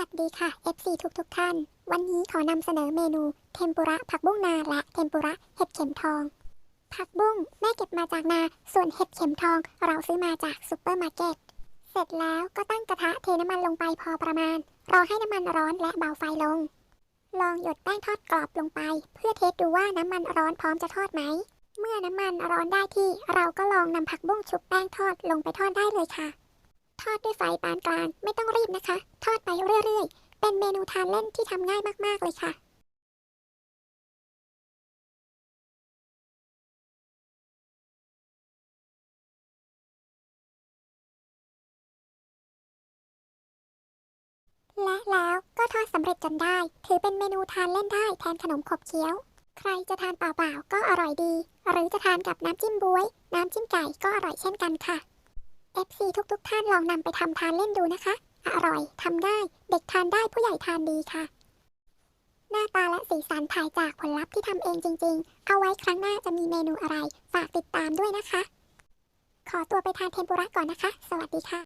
วัสดีค่ะ FC ทุกทุกท่าน วันนี้ขอนำเสนอเมนู เทมปุระผักบุ้งนาและเทมปุระเห็ดเข็มทอง ผักบุ้งแม่เก็บมาจากนา ส่วนเห็ดเข็มทอง เราซื้อมาจากซุปเปอร์มาร์เก็ต เสร็จแล้วก็ตั้งกระทะเทน้ำมันลงไปพอประมาณ รอให้น้ำมันร้อนและเบาไฟลง ลองหยดแป้งทอดกรอบลงไป เพื่อเทสดูว่าน้ำมันร้อนพร้อมจะทอดไหม เมื่อน้ำมันร้อนได้ที่ เราก็ลองนำผักบุ้งชุบแป้งทอดลงไปทอดได้เลยค่ะ ปานกลาง ไม่ต้องรีบนะคะ ทอดไปเรื่อยๆ เป็นเมนูทานเล่นที่ทำง่ายมากๆเลยค่ะและแล้วก็ทอดสำเร็จจนได้ ถือเป็นเมนูทานเล่นได้แทนขนมขบเคี้ยว ใครจะทานเปล่าๆก็อร่อยดี หรือจะทานกับน้ำจิ้มบวย น้ำจิ้มไก่ก็อร่อยเช่นกันค่ะ FC ทุกๆท่านลองนำไปทำทานเล่นดูนะคะ อร่อยทำได้เด็กทานได้ผู้ใหญ่ทานดีค่ะ หน้าตาและสีสันถ่ายจากผลลัพธ์ที่ทำเองจริง ๆ เอาไว้ครั้งหน้าจะมีเมนูอะไร ฝากติดตามด้วยนะคะ ขอตัวไปทานเทมปุระก่อนนะคะ สวัสดีค่ะ